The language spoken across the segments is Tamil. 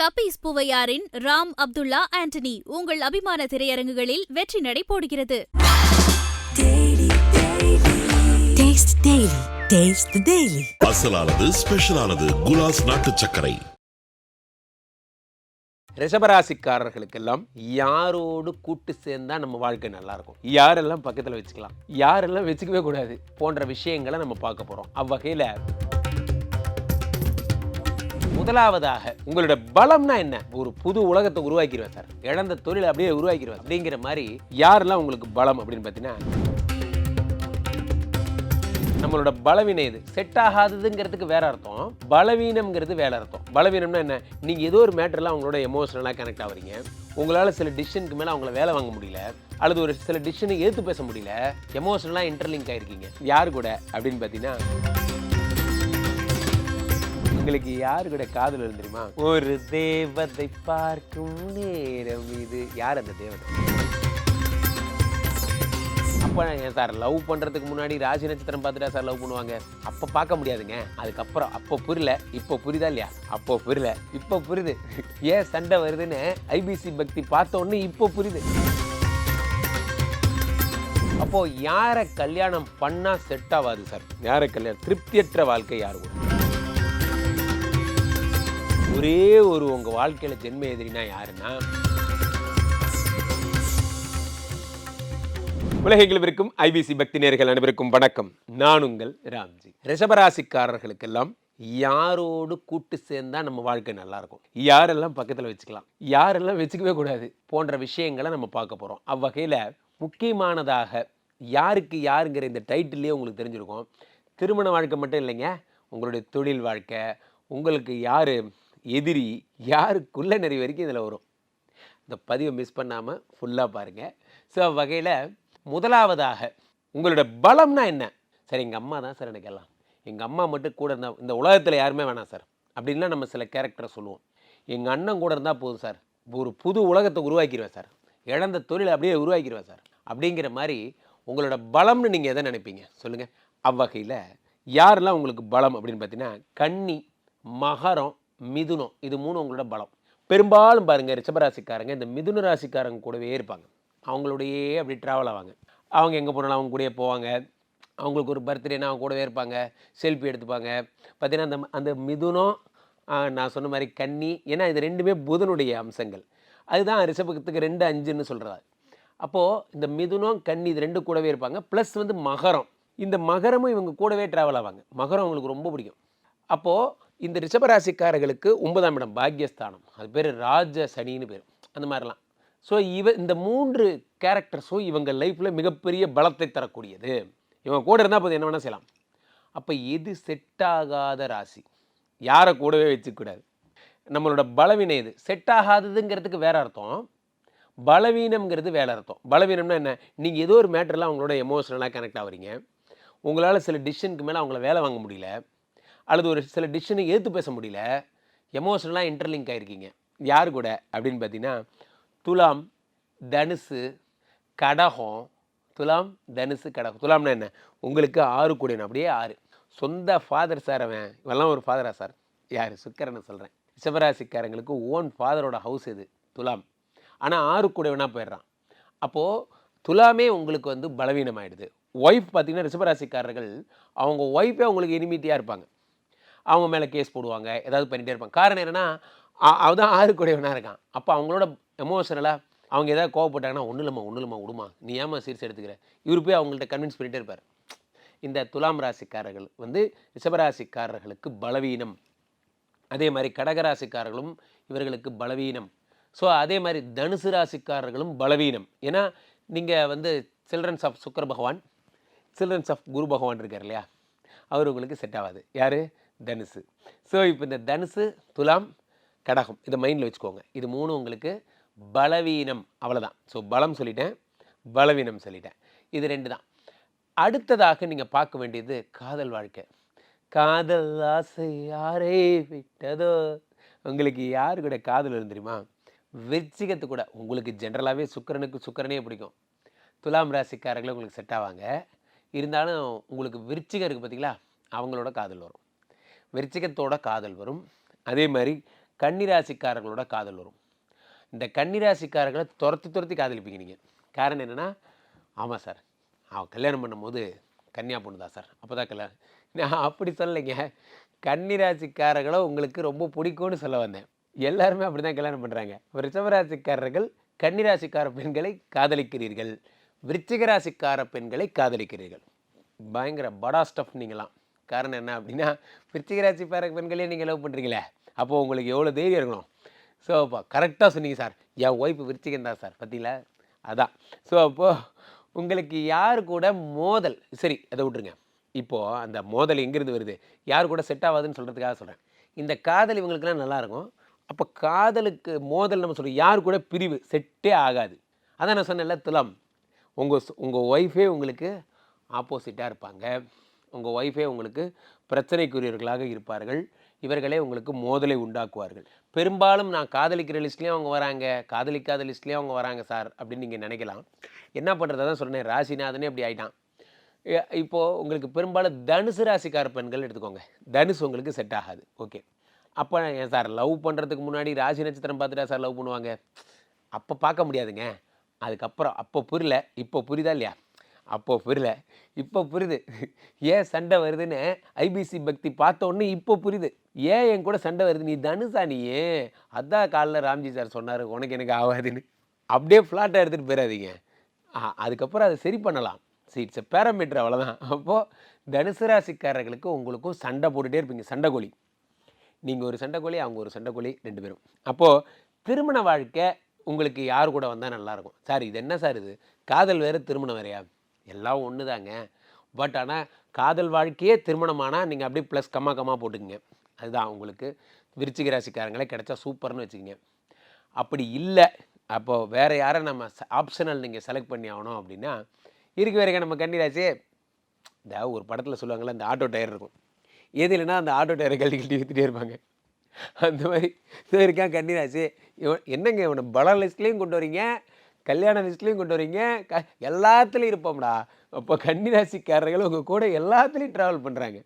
கபீஸ் பூவையாரின் ராம் அப்துல்லா ஆண்டனி உங்கள் அபிமான திரையரங்குகளில் வெற்றி நடை போடுகிறது. அசலானது ஸ்பெஷலானது குலாஸ் நாட்டு சர்க்கரை. ரிஷபராசிக்காரர்களுக்கெல்லாம் யாரோடு கூட்டு சேர்ந்தா நம்ம வாழ்க்கை நல்லா இருக்கும் யாரெல்லாம் பக்கத்தில் வச்சுக்கலாம்? யாரெல்லாம் வச்சுக்கவே கூடாது? போன்ற விஷயங்களை நம்ம பார்க்க போறோம். அவ்வகையில் முதலாவதாக உங்களோட பலம்னா என்ன? ஒரு புது உலகத்தை உருவாக்கிடுவேன் சார். இழந்த தொழில் அப்படியே உருவாக்கிடுவேன். அப்படிங்கிற மாதிரி யாரெல்லாம் உங்களுக்கு பலம் அப்படின்னு பார்த்தீங்கன்னா நம்மளோட பலவீனம் இது செட் ஆகாததுங்கிறதுக்கு வேற அர்த்தம். பலவீனம்ங்கிறது வேற அர்த்தம். பலவீனம்னா என்ன? நீங்கள் ஏதோ ஒரு மேட்டர்லாம் உங்களோட எமோஷனலாக கனெக்ட் ஆகுறீங்க உங்களால் சில டிசிஷனுக்கு மேலே அவங்கள வேலை வாங்க முடியல. அல்லது ஒரு சில டிசிஷனை ஏற்று பேச முடியல. எமோஷனலாக இன்டர்லிங்க் ஆகிருக்கீங்க யார் கூட? அப்படின்னு பார்த்தீங்கன்னா உங்களுக்கு யாரு கூட காதல் இருந்து தெரியுமா? ஒரு தேவதை பார்க்கும் நேரம் இது. யார் அந்த தேவதை? அப்போ சார் லவ் பண்ணுறதுக்கு முன்னாடி ராசி நட்சத்திரம் பார்த்துட்டா சார் லவ் பண்ணுவாங்க? அப்போ பார்க்க முடியாதுங்க. அதுக்கப்புறம் அப்போ புரியல இப்போ புரியுதா இல்லையா? அப்போ புரியல இப்போ புரியுது. ஏன் சண்டை வருதுன்னு ஐபிசி பக்தி பார்த்த உடனே இப்போ புரியுது. அப்போ யாரை கல்யாணம் பண்ணா செட் ஆகாது சார்? யாரை கல்யாணம்? திருப்தியற்ற வாழ்க்கை யாரு கூட ஒரே ஒரு உங்கள் வாழ்க்கையில் ஜென்ம எதிரினா யாருன்னா? உலகெங்கிலும் ஐபிசி பக்தி நேர்கள் அனைவருக்கும் வணக்கம். நான் உங்கள் ராம்ஜி. ரிஷபராசிக்காரர்களுக்கெல்லாம் யாரோடு கூட்டு சேர்ந்தா நம்ம வாழ்க்கை நல்லா இருக்கும் யாரெல்லாம் பக்கத்தில் வச்சுக்கலாம்? யாரெல்லாம் வச்சுக்கவே கூடாது போன்ற விஷயங்களை நம்ம பார்க்க போகிறோம் அவ்வகையில் முக்கியமானதாக யாருக்கு யாருங்கிற இந்த டைட்டிலே உங்களுக்கு தெரிஞ்சிருக்கும். திருமண வாழ்க்கை மட்டும் இல்லைங்க. உங்களுடைய தொழில் வாழ்க்கை உங்களுக்கு யார் எதிரி யாருக்குள்ள நிறைய வரைக்கும் இதில் வரும். இந்த பதிவை மிஸ் பண்ணாமல் ஃபுல்லாக பாருங்கள் ஸோ வகையில் முதலாவதாக உங்களோட பலம்னா என்ன? சார் எங்கள் அம்மா தான் சார் எனக்கு எல்லாம். எங்கள் அம்மா மட்டும் கூட இருந்தால் இந்த உலகத்தில் யாருமே வேணாம் சார். அப்படின்லாம் நம்ம சில கேரக்டரை சொல்லுவோம். எங்கள் அண்ணன் கூட இருந்தால் போதும் சார். ஒரு புது உலகத்தை உருவாக்கிடுவேன் சார். இழந்த தொழிலை அப்படியே உருவாக்கிடுவேன் சார். அப்படிங்கிற மாதிரி உங்களோட பலம்னு நீங்கள் எதை நினைப்பீங்க? சொல்லுங்கள் அவ்வகையில் யாரெல்லாம் உங்களுக்கு பலம் அப்படின்னு பார்த்தீங்கன்னா கன்னி மகரம் மிதுனம். இது மூணு உங்களோட பலம். பெரும்பாலும் பாருங்கள் ரிஷபராசிக்காரங்க இந்த மிதுன ராசிக்காரங்க கூடவே இருப்பாங்க. அவங்களுடையே அப்படி ட்ராவல் ஆவாங்க. அவங்க எங்கே போனாலும் அவங்க கூடயே போவாங்க. அவங்களுக்கு ஒரு பர்த்டேனா அவங்க கூடவே இருப்பாங்க. செல்ஃபி எடுத்துப்பாங்க. பார்த்தீங்கன்னா அந்த அந்த மிதுனம் நான் சொன்ன மாதிரி கன்னி ஏன்னா இது ரெண்டுமே புதனுடைய அம்சங்கள். அதுதான் ரிஷபத்துக்கு ரெண்டு அஞ்சுன்னு சொல்கிறதா அப்போது இந்த மிதுனம் கன்னி இது ரெண்டு கூடவே இருப்பாங்க. ப்ளஸ் வந்து மகரம். இந்த மகரமும் இவங்க கூடவே ட்ராவல் ஆவாங்க. மகரம் அவங்களுக்கு ரொம்ப பிடிக்கும். அப்போது இந்த ரிஷபராசிக்காரர்களுக்கு ஒன்பதாம் இடம் பாக்யஸ்தானம். அது பேர் ராஜ சனின்னு பேர். அந்த மாதிரிலாம். ஸோ இவ இந்த மூன்று கேரக்டர்ஸும் இவங்க லைஃப்பில் மிகப்பெரிய பலத்தை தரக்கூடியது. இவங்க கூட இருந்தால் போதும் என்ன வேணால் செய்யலாம். அப்போ எது செட் ஆகாத ராசி? யாரை கூடவே வச்சுக்கூடாது நம்மளோட பலவீனம் இது செட் ஆகாததுங்கிறதுக்கு வேற அர்த்தம். பலவீனம்ங்கிறது வேற அர்த்தம். பலவீனம்னா என்ன? நீங்கள் ஏதோ ஒரு மேட்டரில் அவங்களோட எமோஷனலாக கனெக்ட் ஆகுறீங்க. உங்களால் சில டிசிஷனுக்கு மேலே அவங்கள வேலை வாங்க முடியல. அல்லது ஒரு சில டிசிஷனை ஏற்று பேச முடியல எமோஷனலாக இன்டர்லிங்க் ஆகிருக்கீங்க யார் கூட? அப்படின்னு பார்த்தீங்கன்னா துலாம் தனுசு கடகம். துலாம் தனுசு கடகம். துலாம்னா என்ன? உங்களுக்கு ஆறு கூடியன அப்படியே ஆறு. சொந்த ஃபாதர் சார் அவன் இவெல்லாம் ஒரு ஃபாதரா சார் யார்? சுக்கரனை சொல்கிறேன் சிவராசிக்காரங்களுக்கு ஓன் ஃபாதரோட ஹவுஸ் இது துலாம். ஆனால் ஆறு கூடவனா போயிடுறான். அப்போது துலாமே உங்களுக்கு வந்து பலவீனமாயிடுது. ஒய்ஃப் பார்த்தீங்கன்னா ரிஷபராசிக்காரர்கள் அவங்க ஒய்ஃபே அவங்களுக்கு இனிமிட்டியாக இருப்பாங்க. அவங்க மேலே கேஸ் போடுவாங்க. ஏதாவது பண்ணிகிட்டே இருப்பாங்க. காரணம் என்னென்னா அவதான் ஆறு கூடையவனாக இருக்கான். அப்போ அவங்களோட எமோஷனலாக அவங்க ஏதாவது கோவப்பட்டாங்கன்னா ஒன்றும் இல்லைம்மா ஒன்றும் இல்லைம்மா விடுமா. நீ ஏமா சீர்ஸ் எடுத்துக்கிற இவர் போய் அவங்கள்ட்ட கன்வின்ஸ் பண்ணிகிட்டே இருப்பார். இந்த துலாம் ராசிக்காரர்கள் வந்து ரிஷபராசிக்காரர்களுக்கு பலவீனம். அதே மாதிரி கடகராசிக்காரர்களும் இவர்களுக்கு பலவீனம். ஸோ அதே மாதிரி தனுசு ராசிக்காரர்களும் பலவீனம். ஏன்னா நீங்கள் வந்து சில்ட்ரன்ஸ் ஆஃப் சுக்கர பகவான் சில்ட்ரன்ஸ் ஆஃப் குரு பகவான் இருக்கார் இல்லையா? அவர் உங்களுக்கு செட் ஆகாது யார்? தனுசு. ஸோ இப்போ இந்த தனுசு துலாம் கடகம் இதை மைண்டில் வச்சுக்கோங்க. இது மூணு உங்களுக்கு பலவீனம் அவ்வளோதான் ஸோ பலம் சொல்லிட்டேன் பலவீனம் சொல்லிட்டேன். இது ரெண்டு தான். அடுத்ததாக நீங்கள் பார்க்க வேண்டியது காதல் வாழ்க்கை. காதல் ஆசை யாரே விட்டதோ? உங்களுக்கு யார் கூட காதல் வரும் தெரியுமா? விருச்சிகத்து கூட. உங்களுக்கு ஜென்ரலாகவே சுக்கிரனுக்கு சுக்கிரனே பிடிக்கும். துலாம் ராசிக்காரங்களே உங்களுக்கு செட் ஆவாங்க. இருந்தாலும் உங்களுக்கு விருச்சிகம் இருக்குது பார்த்தீங்களா அவங்களோட காதல் வரும். விருச்சிகத்தோட காதல் வரும். அதே மாதிரி கன்னிராசிக்காரர்களோட காதல் வரும். இந்த கன்னிராசிக்காரர்களை துரத்தி துரத்தி காதலிப்பீங்க நீங்கள் காரணம் என்னென்னா ஆமாம் சார். அவன் கல்யாணம் பண்ணும்போது கன்னியா பொண்ணு தான் சார். அப்போ தான் கல்யாணம். நான் அப்படி சொல்லலைங்க. கன்னிராசிக்காரர்களை உங்களுக்கு ரொம்ப பிடிக்கும்னு சொல்ல வந்தேன். எல்லாருமே அப்படி தான் கல்யாணம் பண்ணுறாங்க ரிஷபராசிக்காரர்கள் கன்னிராசிக்கார பெண்களை காதலிக்கிறீர்கள். விருச்சிகராசிக்கார பெண்களை காதலிக்கிறீர்கள். பயங்கர படா ஸ்டஃப் நீங்களாம். காரணம் என்ன அப்படின்னா விருச்சிக பேர பெண்களே நீங்கள் லவ் பண்ணுறீங்களே அப்போது உங்களுக்கு எவ்வளோ தைரியம் இருக்கணும்? ஸோ அப்போ கரெக்டாக சொன்னீங்க சார். என் ஒய்ஃப் விருச்சிகன் தான் சார் பார்த்தீங்களா? அதான். ஸோ அப்போது உங்களுக்கு யார் கூட மோதல் சரி அதை விட்ருங்க இப்போது அந்த மோதல் எங்கேருந்து வருது? யார் கூட செட் ஆகாதுன்னு சொல்கிறதுக்காக சொல்கிறேன் இந்த காதல் இவங்களுக்குலாம் நல்லாயிருக்கும். அப்போ காதலுக்கு மோதல் நம்ம சொல்கிறோம் யார் கூட பிரிவு செட்டே ஆகாது. அதான் நான் சொன்னேன்ல துலாம். உங்கள் உங்கள் ஒய்ஃபே உங்களுக்கு ஆப்போசிட்டாக இருப்பாங்க. உங்கள் ஒய்ஃபே உங்களுக்கு பிரச்சனைக்குரியவர்களாக இருப்பார்கள். இவர்களே உங்களுக்கு மோதலை உண்டாக்குவார்கள். பெரும்பாலும் நான் காதலிக்கிற லிஸ்ட்லேயும் அவங்க வராங்க. காதலிக்காத லிஸ்ட்லேயும் அவங்க வராங்க சார் அப்படின்னு நீங்கள் நினைக்கலாம். என்ன பண்ணுறது தான் சொன்னேன். ராசிநாதனே அப்படி ஆயிட்டான். இப்போது உங்களுக்கு பெரும்பாலும் தனுசு ராசிக்கார பெண்கள் எடுத்துக்கோங்க. தனுசு உங்களுக்கு செட் ஆகாது. ஓகே அப்போ ஏன் சார் லவ் பண்ணுறதுக்கு முன்னாடி ராசி நட்சத்திரம் பார்த்துட்டா சார் லவ் பண்ணுவாங்க? அப்போ பார்க்க முடியாதுங்க. அதுக்கப்புறம் அப்போ புரியல. இப்போ புரியுதா இல்லையா? அப்போது புரியல. இப்போ புரியுது. ஏன் சண்டை வருதுன்னு ஐபிசி பக்தி பார்த்த உடனே இப்போ புரியுது. ஏன் என் கூட சண்டை வருது? நீ தனுசா நீ அதான் காலைல ராம்ஜி சார் சொன்னார் உனக்கு எனக்கு ஆகாதுன்னு அப்படியே ஃப்ளாட்டாக எடுத்துகிட்டு போயிடாதீங்க அதுக்கப்புறம் அதை சரி பண்ணலாம். சரி இட்ஸ் பேராமீட்டர் அவ்வளோதான் அப்போது தனுசு ராசிக்காரர்களுக்கு உங்களுக்கும் சண்டை போட்டுகிட்டே இருப்பீங்க. சண்டைக்கோழி நீங்கள் ஒரு சண்டைக்கோழி அவங்க ஒரு சண்டைக்கோழி ரெண்டு பேரும். அப்போது திருமண வாழ்க்கை உங்களுக்கு யார் கூட வந்தால் நல்லாயிருக்கும் சார் இது என்ன சார் இது? காதல் வேறு திருமணம் வேறையா? எல்லாம் ஒன்று தாங்க பட் ஆனால் காதல் வாழ்க்கையே திருமணமானால் நீங்கள் அப்படியே ப்ளஸ் கம்மா கம்மா போட்டுக்குங்க. அதுதான் உங்களுக்கு. விருச்சிக ராசிக்காரங்களே கிடச்சா சூப்பர்னு வச்சுக்கோங்க. அப்படி இல்லை. அப்போது வேறு யாரை நம்ம ஆப்ஷனல் நீங்கள் செலக்ட் பண்ணி ஆகணும் அப்படின்னா இருக்கு வரைக்கும் நம்ம கன்னிராசி இந்த ஒரு படத்தில் சொல்லுவாங்கள்ல அந்த ஆட்டோ டயர் இருக்கும். எது இல்லைன்னா அந்த ஆட்டோ டயரை கழட்டி கழட்டி விற்றுட்டே இருப்பாங்க. அந்த மாதிரி இது இருக்கான் கன்னிராசி இவன் என்னங்க இவனை பல லிஸ்ட்லேயும் கொண்டு வரீங்க? கல்யாண லிஸ்ட்லேயும் கொண்டு வரீங்க. க எல்லாத்துலேயும் இருப்போம்டா. அப்போ கன்னிராசிக்காரர்கள் உங்கள் கூட எல்லாத்துலேயும் ட்ராவல் பண்ணுறாங்க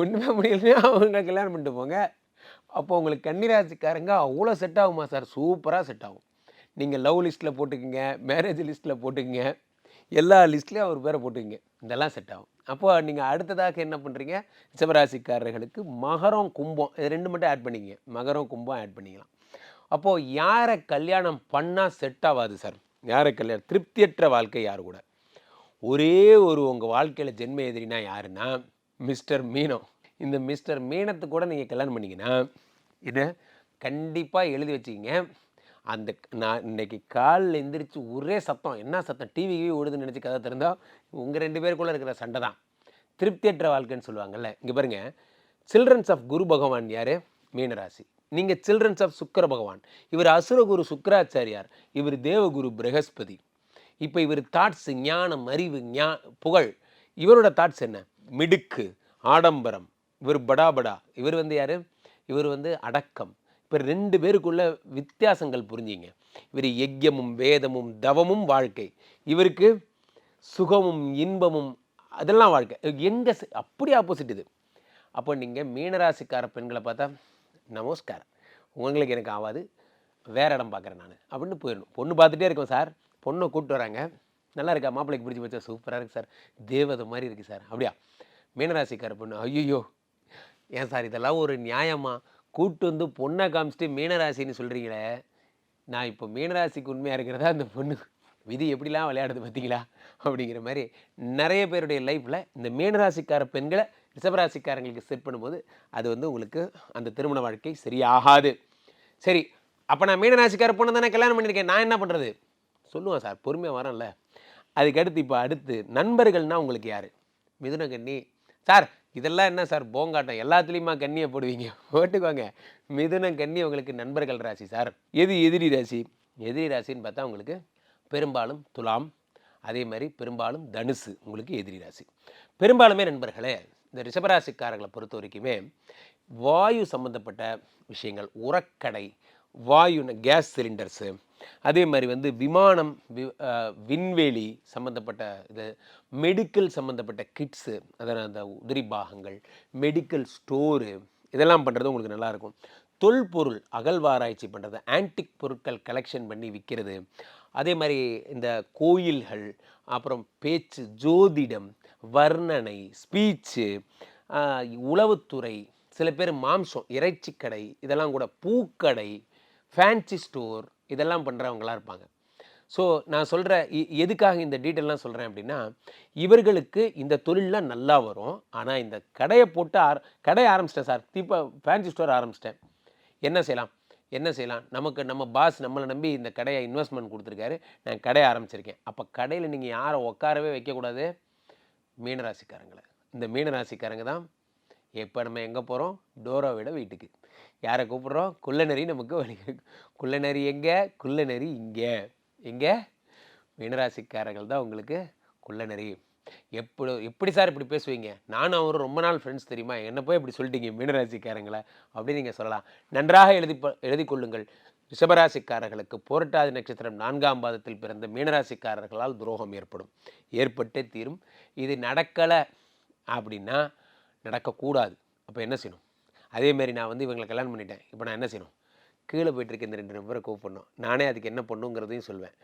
ஒன்றுமே முடியலைன்னா அவங்க கல்யாணம் பண்ணிட்டு போங்க. அப்போ உங்களுக்கு கன்னிராசிக்காரங்க அவ்வளோ செட் ஆகுமா சார் சூப்பராக செட் ஆகும். நீங்கள் லவ் லிஸ்ட்டில் போட்டுக்குங்க மேரேஜ் லிஸ்ட்டில் போட்டுக்குங்க. எல்லா லிஸ்ட்லேயும் அவர் பேரை போட்டுக்குங்க. இதெல்லாம் செட் ஆகும். அப்போ நீங்கள் அடுத்ததாக என்ன பண்ணுறீங்க சிவராசிக்காரர்களுக்கு மகரம் கும்பம் இது ரெண்டு மட்டும் ஆட் பண்ணிக்கங்க. மகரம் கும்பம் ஆட் பண்ணிக்கலாம். அப்போது யாரை கல்யாணம் பண்ணால் செட் ஆகாது சார் யாரை கல்யாணம் திருப்தியற்ற வாழ்க்கை யார் கூட? ஒரே ஒரு உங்கள் வாழ்க்கையில் ஜென்ம எதிரினா யாருன்னா மிஸ்டர் மீனம். இந்த மிஸ்டர் மீனத்தை கூட நீங்கள் கல்யாணம் பண்ணிங்கன்னா இதை கண்டிப்பாக எழுதி வச்சுக்கிங்க. அந்த நான் இன்னைக்கு காலில் எந்திரிச்சு ஒரே சத்தம். என்ன சத்தம்? டிவி ஓடுதுன்னு நினச்சி கதை திறந்தால் உங்கள் ரெண்டு பேருக்குள்ளே இருக்கிற சண்டை தான். திருப்தியற்ற வாழ்க்கைன்னு சொல்லுவாங்கல்ல. இங்கே பாருங்கள் சில்ட்ரன்ஸ் ஆஃப் குரு பகவான் யார்? மீனராசி. நீங்கள் சில்ட்ரன்ஸ் ஆஃப் சுக்கர பகவான். இவர் அசுரகுரு சுக்கராச்சாரியார். இவர் தேவகுரு பிரகஸ்பதி. இப்போ இவர் தாட்ஸ் ஞானம் அறிவு ஞா புகழ் இவரோட தாட்ஸ் என்ன? மிடுக்கு ஆடம்பரம் இவர் படா படா. இவர் வந்து யார்? இவர் வந்து அடக்கம். இப்போ ரெண்டு பேருக்குள்ள வித்தியாசங்கள் புரிஞ்சிங்க. இவர் யஜ்யமும் வேதமும் தவமும் வாழ்க்கை. இவருக்கு சுகமும் இன்பமும் அதெல்லாம் வாழ்க்கை. எங்கே அப்படி ஆப்போசிட் இது. அப்போ நீங்கள் மீனராசிக்கார பெண்களை பார்த்தா நமஸ்காரம். உங்களுக்கு எனக்கு ஆகாது வேறு இடம் பார்க்குறேன் நான். அப்படின்னு போயிடணும் பொண்ணு பார்த்துட்டே இருக்கோம் சார். பொண்ணை கூப்பிட்டு வராங்க. நல்லா இருக்கா? மாப்பிள்ளைக்கு பிடிச்சி வச்சா சூப்பராக இருக்குது சார். தேவதை மாதிரி இருக்குது சார். அப்படியா? மீனராசிக்கார பொண்ணு. ஐயோ ஏன் சார் இதெல்லாம் ஒரு நியாயமாக கூப்பிட்டு வந்து பொண்ணை காமிச்சிட்டு மீனராசின்னு சொல்கிறீங்களே நான் இப்போ மீனராசிக்கு உண்மையாக இருக்கிறதா? அந்த பொண்ணு விதி எப்படிலாம் விளையாடுது பார்த்தீங்களா? அப்படிங்கிற மாதிரி நிறைய பேருடைய லைஃப்பில் இந்த மீனராசிக்கார பெண்களை ரிஷபராசிக்காரங்களுக்கு செட் பண்ணும்போது அது வந்து உங்களுக்கு அந்த திருமண வாழ்க்கை சரியாகாது. சரி அப்போ நான் மீனராசிக்கார பொண்ணு தானே கல்யாணம் பண்ணியிருக்கேன். நான் என்ன பண்ணுறது சொல்லுவேன் சார் பொறுமையாக வரேன்ல. அதுக்கடுத்து இப்போ அடுத்து நண்பர்கள்னால் உங்களுக்கு யார்? மிதுன கண்ணி. சார் இதெல்லாம் என்ன சார்? போங்காட்டம். எல்லாத்துலேயுமா கண்ணியை போடுவீங்க? போட்டுக்கோங்க. மிதுன கண்ணி உங்களுக்கு நண்பர்கள் ராசி சார். எது எதிரி ராசி? எதிரி ராசின்னு பார்த்தா உங்களுக்கு பெரும்பாலும் துலாம் அதே மாதிரி பெரும்பாலும் தனுசு உங்களுக்கு எதிரி ராசி. பெரும்பாலுமே நண்பர்களே இந்த ரிஷபராசிக்காரர்களை பொறுத்த வரைக்குமே வாயு சம்மந்தப்பட்ட விஷயங்கள் உரக்கடை வாயு கேஸ் சிலிண்டர்ஸு அதே மாதிரி வந்து விமானம் வி- விண்வெளி சம்மந்தப்பட்ட இது மெடிக்கல் சம்மந்தப்பட்ட கிட்ஸு அதாவது அந்த உதிரி பாகங்கள் மெடிக்கல் ஸ்டோரு இதெல்லாம் பண்ணுறது உங்களுக்கு நல்லாயிருக்கும் தொல்பொருள் அகழ்வாராய்ச்சி பண்ணுறது ஆன்டிக் பொருட்கள் கலெக்ஷன் பண்ணி விற்கிறது அதே மாதிரி இந்த கோயில்கள் அப்புறம் பேச்சு ஜோதிடம் வர்ணனை ஸ்பீச்சு உளவுத்துறை சில பேர் மாம்சம் இறைச்சி கடை இதெல்லாம் கூட பூக்கடை ஃபேன்சி ஸ்டோர் இதெல்லாம் பண்ணுறவங்களாம் இருப்பாங்க. ஸோ நான் சொல்கிற எதுக்காக இந்த டீட்டெயிலாம் சொல்கிறேன் அப்படின்னா இவர்களுக்கு இந்த தொழிலெலாம் நல்லா வரும். ஆனால் இந்த கடையை போட்டு ஆர கடையை ஆரம்பிச்சிட்டேன் சார். தீப்பா ஃபேன்சி ஸ்டோர் ஆரம்பிச்சிட்டேன். என்ன செய்யலாம்? என்ன செய்யலாம்? நமக்கு நம்ம பாஸ் நம்மளை நம்பி இந்த கடையை இன்வெஸ்ட்மெண்ட் கொடுத்துருக்காரு. நான் கடையை ஆரம்பிச்சிருக்கேன். அப்போ கடையில் நீங்கள் யாரை உட்காரவே வைக்கக்கூடாது? மீனராசிக்காரங்களை. இந்த மீனராசிக்காரங்க தான் எப்போ நம்ம எங்கே போகிறோம் டோரோ விட வீட்டுக்கு. யாரை கூப்பிட்றோம்? குள்ளநெறி நமக்கு வழி குள்ளநெறி எங்கே? குள்ளநெறி இங்கே. எங்கே? மீனராசிக்காரர்கள் தான் உங்களுக்கு குள்ளநெறி எப்படி எப்படி சார் இப்படி பேசுவீங்க? நானும் அவரும் ரொம்ப நாள் ஃப்ரெண்ட்ஸ் தெரியுமா? என்ன போய் இப்படி சொல்லிட்டீங்க மீனராசிக்காரங்களை. அப்படின்னு நீங்கள் சொல்லலாம். நன்றாக எழுதி ப- எழுதி கொள்ளுங்கள். ரிஷபராசிக்காரர்களுக்கு போரட்டாதி நட்சத்திரம் நான்காம் பாதத்தில் பிறந்த மீனராசிக்காரர்களால் துரோகம் ஏற்படும். ஏற்பட்டே தீரும். இது நடக்கலை அப்படின்னா நடக்கக்கூடாது. அப்போ என்ன செய்யணும்? அதேமாரி நான் வந்து இவங்களை கல்யாணம் பண்ணிட்டேன். இப்போ நான் என்ன செய்யணும்? கீழே போயிட்டுருக்க இந்த ரெண்டு நபரை கூப்பிடணும். நானே அதுக்கு என்ன பண்ணுங்கிறதையும் சொல்வேன்.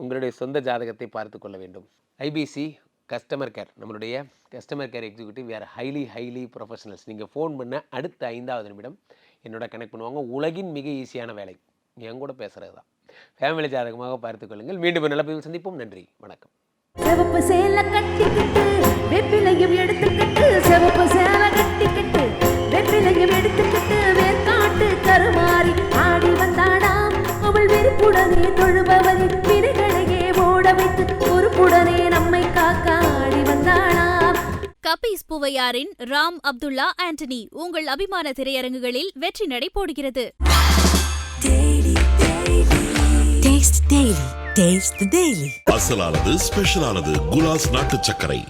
உங்களுடைய சொந்த ஜாதகத்தை பார்த்து கொள்ள வேண்டும். ஐபிசி கஸ்டமர் கேர் நம்மளுடைய கஸ்டமர் கேர் எக்ஸிக்யூட்டிவ் வேறு ஹைலி ஹைலி ப்ரொஃபஷனல்ஸ் நீங்கள் ஃபோன் பண்ண அடுத்த ஐந்தாவது நிமிடம் என்னோட கனெக்ட் பண்ணுவாங்க. உலகின் மிக ஈஸியான வேலை. என் கூட பேசுகிறது தான் ஃபேமிலி ஜாதகமாக பார்த்துக் கொள்ளுங்கள். மீண்டும் ஒரு நல்ல பதிவில் சந்திப்போம். நன்றி. வணக்கம். சிவப்பு சேலை கட்டிக்கிட்டு வெப்பிலையும் எடுத்துக்கிட்டு சிவப்பு சேலை கட்டிக்கிட்டு வெப்பிலையும் எடுத்துக்கிட்டு வேர்க்காட்டு கருமாறி ஆடி வந்தாடாம் அவள் வெறுப்புடனே தொழுபவரின் கபீஸ் பூவையாரின் ராம் அப்துல்லா ஆண்டனி உங்கள் அபிமான திரையரங்குகளில் வெற்றி நடை போடுகிறது. அசலானது ஸ்பெஷலானது குலாஸ் நாட்டு சர்க்கரை.